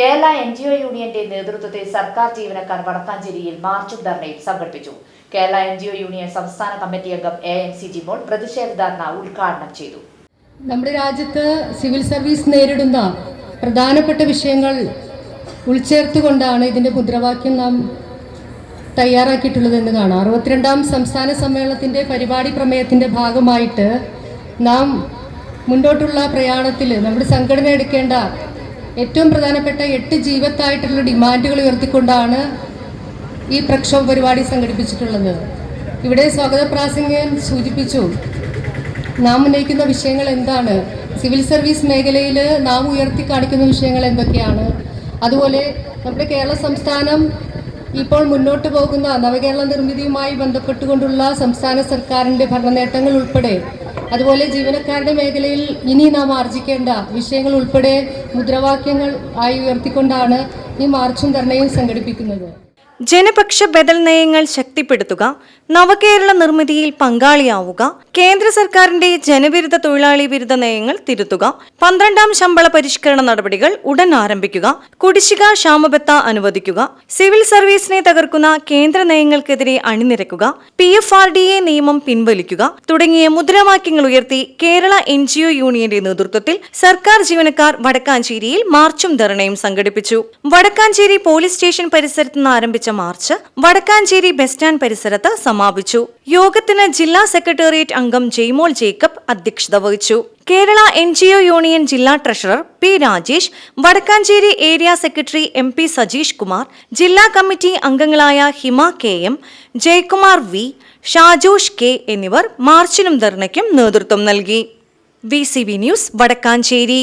Kerala N G O യൂണിയന്റെ നേതൃത്വത്തിൽ സർക്കാർ ജീവനക്കാർ വടക്കാഞ്ചേരിയിൽ മാർച്ചും ധർണയും സംഘടിപ്പിച്ചു. Kerala N G O union സംസ്ഥാന കമ്മിറ്റി അംഗം എ എം സി ജിമോൾ പ്രതിഷേധ ധർണ ഉദ്ഘാടനം ചെയ്തു. നമ്മുടെ രാജ്യത്ത് സിവിൽ സർവീസ് നേരിടുന്ന പ്രധാനപ്പെട്ട വിഷയങ്ങൾ ഉൾച്ചേർത്തുകൊണ്ടാണ് ഇതിന്റെ മുദ്രാവാക്യം നാം തയ്യാറാക്കിയിട്ടുള്ളതെന്ന് കാണാം. അറുപത്തിരണ്ടാം സംസ്ഥാന സമ്മേളനത്തിന്റെ പരിപാടി പ്രമേയത്തിന്റെ ഭാഗമായിട്ട് നാം മുന്നോട്ടുള്ള പ്രയാണത്തിൽ നമ്മുടെ സംഘടന എടുക്കേണ്ട ഏറ്റവും പ്രധാനപ്പെട്ട എട്ട് ജീവത്തായിട്ടുള്ള ഡിമാൻഡുകൾ ഉയർത്തിക്കൊണ്ടാണ് ഈ പ്രക്ഷോഭ പരിപാടി സംഘടിപ്പിച്ചിട്ടുള്ളത്. ഇവിടെ സ്വാഗത പ്രാസംഗ്യം സൂചിപ്പിച്ചു. നാം ഉന്നയിക്കുന്ന വിഷയങ്ങൾ എന്താണ്? സിവിൽ സർവീസ് മേഖലയിൽ നാം ഉയർത്തി കാണിക്കുന്ന വിഷയങ്ങൾ എന്തൊക്കെയാണ്? അതുപോലെ നമ്മുടെ കേരള സംസ്ഥാനം ഇപ്പോൾ മുന്നോട്ട് പോകുന്ന നവകേരള നിർമ്മിതിയുമായി ബന്ധപ്പെട്ടുകൊണ്ടുള്ള സംസ്ഥാന സർക്കാരിന്റെ ഭരണനേട്ടങ്ങൾ ഉൾപ്പെടെ അതുപോലെ ജീവനക്കാരുടെ മേഖലയിൽ ഇനി നാം ആർജിക്കേണ്ട വിഷയങ്ങൾ ഉൾപ്പെടെ മുദ്രാവാക്യങ്ങൾ ആയി ഉയർത്തിക്കൊണ്ടാണ് ഈ മാർച്ചും ധർണയും സംഘടിപ്പിക്കുന്നത്. ജനപക്ഷ ബദൽ നയങ്ങൾ ശക്തിപ്പെടുത്തുക നവകേരള നിർമ്മിതിയിൽ പങ്കാളിയാവുക കേന്ദ്ര സർക്കാരിന്റെ ജനവിരുദ്ധ തൊഴിലാളി വിരുദ്ധ നയങ്ങൾ തിരുത്തുക പന്ത്രണ്ടാം ശമ്പള പരിഷ്കരണ നടപടികൾ ഉടൻ ആരംഭിക്കുക കുടിശ്ശിക ക്ഷാമബത്ത അനുവദിക്കുക സിവിൽ സർവീസിനെ തകർക്കുന്ന കേന്ദ്ര നയങ്ങൾക്കെതിരെ അണിനിരക്കുക P F R D A നിയമം പിൻവലിക്കുക തുടങ്ങിയ മുദ്രാവാക്യങ്ങൾ ഉയർത്തി കേരള എൻ ജി ഒ യൂണിയന്റെ നേതൃത്വത്തിൽ സർക്കാർ ജീവനക്കാർ വടക്കാഞ്ചേരിയിൽ മാർച്ചും ധർണയും സംഘടിപ്പിച്ചു. വടക്കാഞ്ചേരി പോലീസ് സ്റ്റേഷൻ പരിസരത്ത് നിന്ന് ആരംഭിച്ച മാർച്ച് വടക്കാഞ്ചേരി ബസ് സ്റ്റാൻഡ് പരിസരത്ത് സമാപിച്ചു. യോഗത്തിന് ജില്ലാ സെക്രട്ടേറിയറ്റ് അംഗം ജെയ്മോൾ ജേക്കബ് അധ്യക്ഷത വഹിച്ചു. Kerala N G O union ജില്ലാ treasurer P Rajesh Vadakkanchery area secretary M P Sajeesh Kumar ജില്ലാ കമ്മിറ്റി അംഗങ്ങളായ Hima K M Jayakumar V Shajosh K എന്നിവർ മാർച്ചിനും ധർണയ്ക്കും നേതൃത്വം നൽകി. V C B news Vadakkanchery.